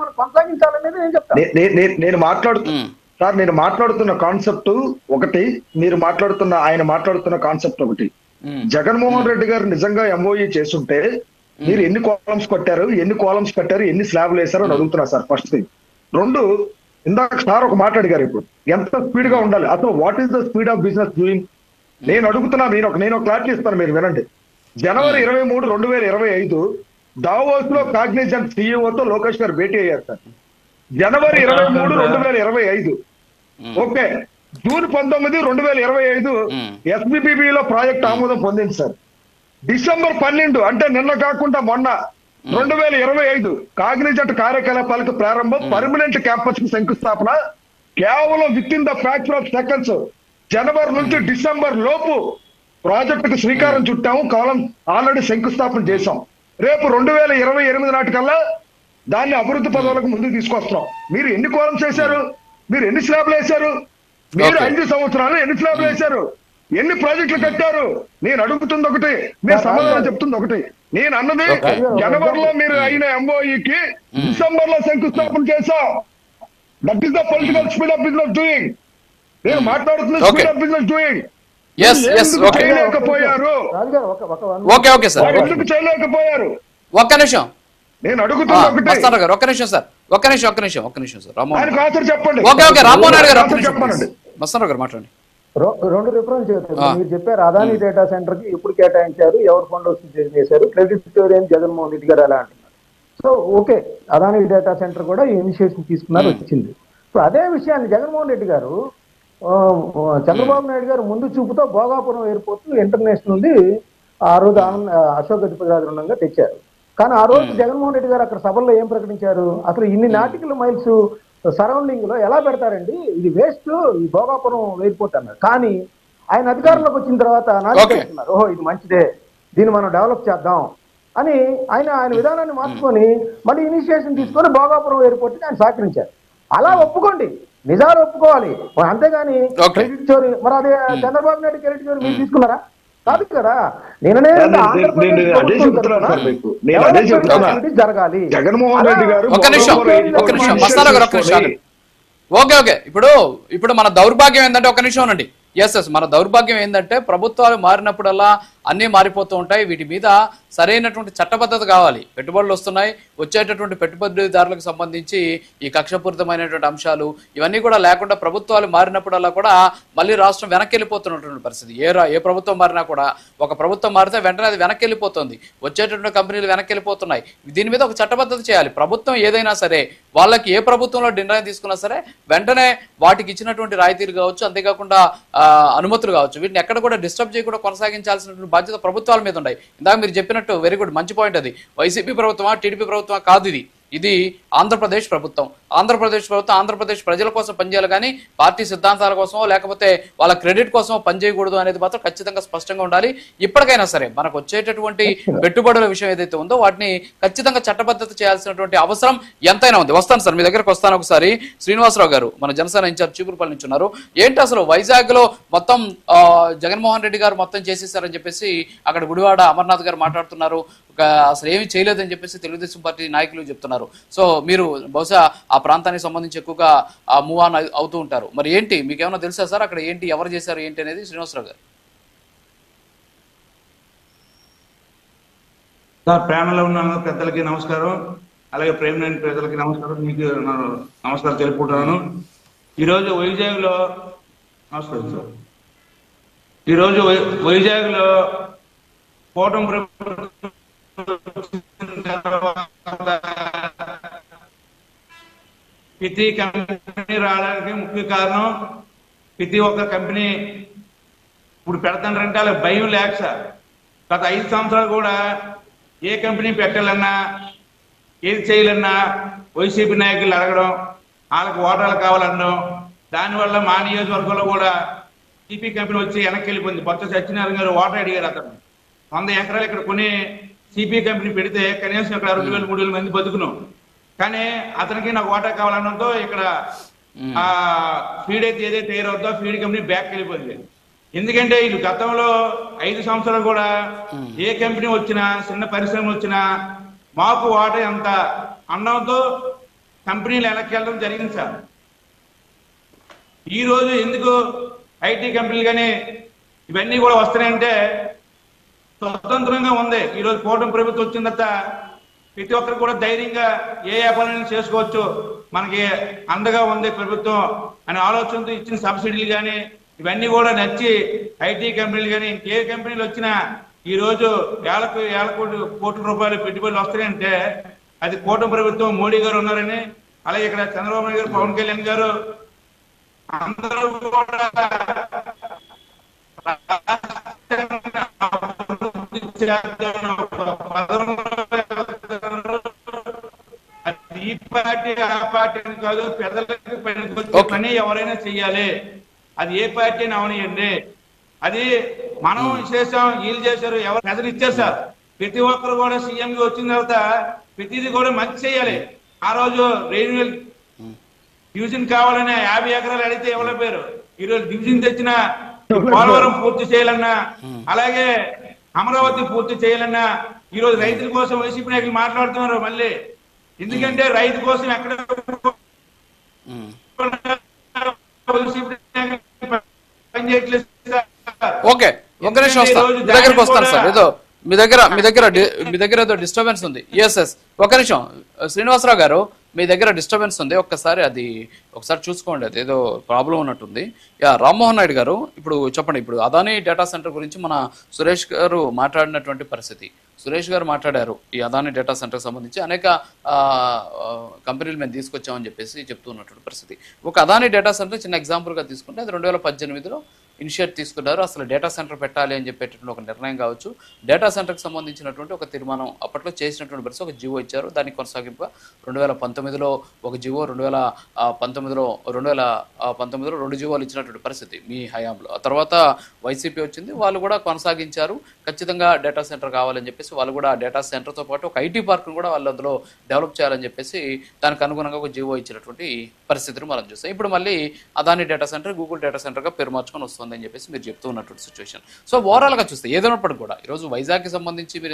మనం కొనసాగించాలనేది నేను చెప్తాను. నేను. సార్ నేను మాట్లాడుతున్న కాన్సెప్ట్ ఒకటి మీరు మాట్లాడుతున్న ఆయన మాట్లాడుతున్న కాన్సెప్ట్ ఒకటి. జగన్మోహన్ రెడ్డి గారు నిజంగా ఎంఓఈ చేస్తుంటే మీరు ఎన్ని కాలమ్స్ కొట్టారు ఎన్ని కాలమ్స్ కట్టారు ఎన్ని స్లాబ్లు వేశారు అని అడుగుతున్నా సార్ ఫస్ట్ థింగ్ రెండు ఇందాక సార్ ఒక మాట అడిగారు ఇప్పుడు. ఎంత స్పీడ్గా ఉండాలి? అసలు what is the speed of business doing నేను అడుగుతున్నా నేను ఒక నేను ఒక క్లారిటీ ఇస్తాను మీరు వినండి. జనవరి ఇరవై మూడు రెండు వేల ఇరవై ఐదు దావోస్లో కాగ్నిజెంట్ సిఇఓతో లోకేష్ గారు భేటీ అయ్యారు సార్. జనవరి ఇరవై మూడు రెండు వేల ఇరవై ఐదు. ఓకే. జూన్ పంతొమ్మిది రెండు వేల ఇరవై ఐదు మ్మ్. ఎస్బిపిబి లో ప్రాజెక్ట్ ఆమోదం పొందింది సార్. డిసెంబర్ పన్నెండు అంటే నిన్న కాకుండా మొన్న రెండు వేల ఇరవై ఐదు కాగ్నిజెంట్ కార్యకలాపాలకు ప్రారంభం పర్మనెంట్ క్యాంపస్కి శంకుస్థాపన. కేవలం within the factor of seconds జనవరి నుంచి డిసెంబర్ లోపు ప్రాజెక్టుకు శ్రీకారం చుట్టాము కాలం ఆల్రెడీ శంకుస్థాపన చేశాం. రేపు రెండు వేల ఇరవై ఎనిమిది నాటికల్లా దాన్ని అభివృద్ధి పదవులకు ముందుకు తీసుకొస్తున్నాం. మీరు ఎన్ని కోలమ్స్ వేశారు మీరు ఎన్ని స్లాబ్లు వేశారు? మీరు. ఐదు సంవత్సరాలు ఎన్ని స్లాబ్లు వేశారు? ఎన్ని ప్రాజెక్టులు కట్టారు? నేను అడుగుతుంది ఒకటి మీరు సమాధానం చెప్తుంది ఒకటి. నేను అన్నది. జనవరిలో మీరు అయిన ఎంఓఈకి డిసెంబర్లో శంకుస్థాపన చేశాం. That is the political speed of business doing నేను మాట్లాడుతున్న. Speed of business doing okay okay sir ఒక్క నిమిషం. నేను అడుగుతున్న గారు ఒక్క నిమిషం సార్ ఒక్క నిమిషం ఒక్క నిమిషం ఒక్క నిమిషం సార్ రామ్మోహన్ చెప్పండి. ఓకే ఓకే రామ్మోహన్ గారు ఒక్క చెప్పండి. గారు మాట్లాడండి. రెండు రిఫరెన్స్. మీరు చెప్పారు అదాని డేటా సెంటర్కి ఎప్పుడు కేటాయించారు ఎవరు ఫండ్ చేశారు క్రెడిట్ స్టోరేజ్ జగన్మోహన్ రెడ్డి గారు ఎలా అంటున్నారు? So okay Adani data center కూడా ఈ ఇనిషియేషన్ తీసుకున్నారు వచ్చింది. సో అదే విషయాన్ని జగన్మోహన్ రెడ్డి గారు చంద్రబాబు నాయుడు గారు ముందు చూపుతో భోగాపురం ఎయిర్పోర్ట్ ఇంటర్నేషనల్ నుండి ఆ రోజు ఆనంద్ అశోక్ గజపతి ఉండగా తెచ్చారు. కానీ ఆ రోజు జగన్మోహన్ రెడ్డి గారు అక్కడ సభల్లో ఏం ప్రకటించారు? అసలు ఇన్ని నాటికల్ మైల్స్ సరౌండింగ్లో ఎలా పెడతారండి? ఇది వేస్ట్ ఈ భోగాపురం ఎయిర్పోర్ట్ అన్నారు. కానీ ఆయన అధికారంలోకి వచ్చిన తర్వాత. చెప్తున్నారు ఓహో ఇది మంచిదే. దీన్ని మనం డెవలప్ చేద్దాం అని ఆయన ఆయన విధానాన్ని మార్చుకొని మళ్ళీ ఇనిషియేషన్ తీసుకొని భోగాపురం ఎయిర్పోర్ట్ ఆయన సహకరించారు. అలా ఒప్పుకోండి. నిజాలు ఒప్పుకోవాలి. అంతేగాని. క్రెడిట్ చోరీ మరి అదే చంద్రబాబు నాయుడు క్రెడిట్ చోరీ మీరు తీసుకున్నారా? కాదు కదా. నేననే. జరగాలి. జగన్మోహన్ రెడ్డి గారు ఒక్క నిమిషం ఒక్క నిమిషం గారు ఒక్క నిమిషం. Okay okay. ఇప్పుడు ఇప్పుడు మన దౌర్భాగ్యం ఏంటంటే ఒక నిమిషం ఉండండి. ఎస్ ఎస్ మన దౌర్భాగ్యం ఏంటంటే ప్రభుత్వాలు మారినప్పుడల్లా అన్నీ మారిపోతూ ఉంటాయి. వీటి మీద సరైనటువంటి చట్టబద్ధత కావాలి. పెట్టుబడులు వస్తున్నాయి. వచ్చేటటువంటి పెట్టుబడిదారులకు సంబంధించి ఈ కక్షపూరితమైనటువంటి అంశాలు ఇవన్నీ కూడా లేకుండా ప్రభుత్వాలు మారినప్పుడల్లా కూడా మళ్ళీ రాష్ట్రం వెనక్కి వెళ్ళిపోతున్నటువంటి పరిస్థితి. ఏ ఏ ప్రభుత్వం మారినా కూడా ఒక ప్రభుత్వం మారితే వెంటనే అది వెనక్కి వెళ్ళిపోతుంది వచ్చేటటువంటి కంపెనీలు వెనక్కి వెళ్ళిపోతున్నాయి దీని మీద ఒక చట్టబద్ధత చేయాలి. ప్రభుత్వం ఏదైనా సరే వాళ్ళకి ఏ ప్రభుత్వంలో నిర్ణయం తీసుకున్నా సరే వెంటనే వాటికి ఇచ్చినటువంటి రాయితీలు కావచ్చు అంతేకాకుండా అనుమతులు కావచ్చు. వీటిని ఎక్కడ కూడా డిస్టర్బ్ చేయకుండా కొనసాగించాల్సినటువంటి బాధ్యత ప్రభుత్వాల మీద ఉన్నాయి. ఇందాక మీరు చెప్పినట్టు వెరీ గుడ్ మంచి పాయింట్ అది. వైసీపీ ప్రభుత్వమా టీడీపీ ప్రభుత్వమా కాదు ఇది. ఇది ఆంధ్రప్రదేశ్ ప్రభుత్వం. ఆంధ్రప్రదేశ్ ప్రభుత్వం ఆంధ్రప్రదేశ్ ప్రజల కోసం పనిచేయాలి కానీ పార్టీ సిద్ధాంతాల కోసమో లేకపోతే వాళ్ళ క్రెడిట్ కోసమో పనిచేయకూడదు అనేది మాత్రం ఖచ్చితంగా స్పష్టంగా ఉండాలి. ఇప్పటికైనా సరే మనకు వచ్చేటటువంటి పెట్టుబడుల విషయం ఏదైతే ఉందో వాటిని ఖచ్చితంగా చట్టబద్ధత చేయాల్సినటువంటి అవసరం ఎంతైనా ఉంది. వస్తాను సార్ మీ దగ్గరకు వస్తాను ఒకసారి. శ్రీనివాసరావు గారు మన జనసేన ఇన్ఛార్జ్ చీపురుపల్లి నుంచి ఉన్నారు ఏంటి అసలు వైజాగ్లో మొత్తం జగన్మోహన్ రెడ్డి గారు మొత్తం చేసేసారని చెప్పేసి అక్కడ గుడివాడ అమర్నాథ్ గారు మాట్లాడుతున్నారు. ఒక అసలు ఏమీ చేయలేదని చెప్పేసి తెలుగుదేశం పార్టీ నాయకులు చెప్తున్నారు. సో మీరు బహుశా ఆ ప్రాంతానికి సంబంధించి ఎక్కువగా మూవ్ ఆన్ అవుతూ ఉంటారు. మరి ఏంటి? మీకు ఏమైనా తెలుసా సార్? అక్కడ ఏంటి ఎవరు చేశారు ఏంటి అనేది శ్రీనివాసరావు గారు. సార్ ప్యానల్లో ఉన్న పెద్దలకి నమస్కారం. అలాగే ప్రేమ ప్రజలకి నమస్కారం. మీకు నమస్కారం తెలుపుకుంటున్నాను. ఈరోజు వైజాగ్లో నమస్కారం సార్. ఈరోజు వైజాగ్లో కూటమి ప్రభుత్వం వచ్చిన తర్వాత ప్రతి కంపెనీ రావడానికి ముఖ్య కారణం ప్రతి ఒక్క కంపెనీ ఇప్పుడు పెడతానంటే వాళ్ళకి భయం లేక సార్. గత ఐదు సంవత్సరాలు కూడా ఏ కంపెనీ పెట్టాలన్నా ఏది చేయాలన్నా వైసీపీ నాయకులు అడగడం వాళ్ళకి ఓటర్లు కావాలనడం దానివల్ల మా నియోజకవర్గంలో కూడా టీపీ కంపెనీ వచ్చి వెనక్కి వెళ్ళిపోయింది. బొత్స సత్యనారాయణ గారు ఓటర్ అడిగారు అతను. వంద ఎకరాలు ఇక్కడ కొని సిపి కంపెనీ పెడితే కనీసం ఇక్కడ రెండు వేల మూడు వేల మంది బతుకున్నాం. కానీ అతనికి నాకు ఓటా కావాలనడంతో ఇక్కడ ఆ ఫీడ్ అయితే ఏదైతే తయారవుతుందో ఫీడ్ కంపెనీ బ్యాక్ వెళ్ళిపోయింది. ఎందుకంటే వీళ్ళు గతంలో ఐదు సంవత్సరాలు కూడా ఏ కంపెనీ వచ్చినా చిన్న పరిశ్రమ వచ్చినా మాకు వాటా ఎంత అనడంతో కంపెనీలు వెనక్కి వెళ్ళడం జరిగింది సార్. ఈ రోజు ఎందుకు ఐటీ కంపెనీలు కానీ ఇవన్నీ కూడా వస్తున్నాయంటే స్వతంత్రంగా ఉంది. ఈ రోజు కూటమి ప్రభుత్వం వచ్చిన తర్వాత ప్రతి ఒక్కరు కూడా ధైర్యంగా ఏ వ్యాపారాన్ని చేసుకోవచ్చు. మనకి అండగా ఉంది ప్రభుత్వం అనే ఆలోచనతో ఇచ్చిన సబ్సిడీలు కానీ ఇవన్నీ కూడా నచ్చి ఐటీ కంపెనీలు కానీ ఇంకే కంపెనీలు వచ్చినా ఈ రోజు వేలకు వేల కోటి కోట్ల రూపాయలు పెట్టుబడులు వస్తాయంటే అది కూటమి ప్రభుత్వం మోడీ గారు ఉన్నారని అలాగే ఇక్కడ చంద్రబాబు నాయుడు గారు పవన్ కళ్యాణ్ గారు అందరూ కూడా పార్టీ ఆ పార్టీ అని కాదు పెద్దలకు. పని ఎవరైనా చెయ్యాలి. అది ఏ పార్టీ అని అవనియండి. అది మనం చేసాం వీళ్ళు చేశారు ఎవరు ప్రజలు ఇచ్చారు సార్ ప్రతి ఒక్కరు కూడా సీఎం గా వచ్చిన తర్వాత ప్రతిదీ కూడా మంచి చేయాలి ఆ రోజు రెన్యువల్ డివిజన్ కావాలని యాభై ఎకరాలు అడిగితే ఇవ్వలేపారు ఈ రోజు డివిజన్ తెచ్చిన పోలవరం పూర్తి చేయాలన్నా అలాగే అమరావతి పూర్తి చేయాలన్నా ఈ రోజు రైతుల కోసం వైసీపీ నాయకులు మాట్లాడుతున్నారు మళ్ళీ. ఎందుకంటే రైతు కోసం ఎక్కడ. ఓకే ఒక్క నిమిషం వస్తాను మీ దగ్గరకు వస్తాను సార్. ఏదో మీ దగ్గర మీ దగ్గర మీ దగ్గర ఏదో డిస్టర్బెన్స్ ఉంది. ఎస్ ఎస్ ఒక నిమిషం. శ్రీనివాసరావు గారు మీ దగ్గర డిస్టర్బెన్స్ ఉంది ఒక్కసారి అది ఒకసారి చూసుకోండి అది ఏదో ప్రాబ్లం ఉన్నట్టుంది. యా రామ్మోహన్ నాయుడు గారు ఇప్పుడు చెప్పండి ఇప్పుడు అదానీ డేటా సెంటర్ గురించి మన సురేష్ గారు మాట్లాడినటువంటి పరిస్థితి. సురేష్ గారు మాట్లాడారు ఈ అదానీ డేటా సెంటర్ సంబంధించి అనేక కంపెనీలు మేము తీసుకొచ్చామని చెప్పేసి చెప్తున్నటువంటి పరిస్థితి. ఒక అదానీ డేటా సెంటర్ చిన్న ఎగ్జాంపుల్గా తీసుకుంటే అది రెండు వేల పద్దెనిమిదిలో ఇనిషియేట్ తీసుకున్నారు. అసలు డేటా సెంటర్ పెట్టాలి అని చెప్పేటటువంటి ఒక నిర్ణయం కావచ్చు. డేటా సెంటర్కి సంబంధించినటువంటి ఒక తీర్మానం అప్పట్లో చేసినటువంటి పరిస్థితి ఒక జివో ఇచ్చారు. దానికి కొనసాగింపు రెండు వేల పంతొమ్మిదిలో ఒక జివో రెండు వేల పంతొమ్మిదిలో రెండు వేల పంతొమ్మిదిలో రెండు జివోలు ఇచ్చినటువంటి పరిస్థితి మీ హయాంలో. ఆ తర్వాత వైసీపీ వచ్చింది. వాళ్ళు కూడా కొనసాగించారు. ఖచ్చితంగా డేటా సెంటర్ కావాలని చెప్పేసి వాళ్ళు కూడా డేటా సెంటర్తో పాటు ఒక ఐటీ పార్క్ను కూడా వాళ్ళు అందులో డెవలప్ చేయాలని చెప్పేసి దానికి అనుగుణంగా ఒక జివో ఇచ్చినటువంటి పరిస్థితిని మనం చూస్తాం ఇప్పుడు మళ్ళీ Adani data center Google data సెంటర్గా పేరు మార్చుకొని వస్తుంది. వస్తుందని చెప్పేసి మీరు చెప్తూ ఉన్నటువంటి సిచ్యువేషన్ సో ఓవరాల్గా చూస్తే ఏదైనప్పటికీ కూడా ఈరోజు వైజాగ్కి సంబంధించి మీరు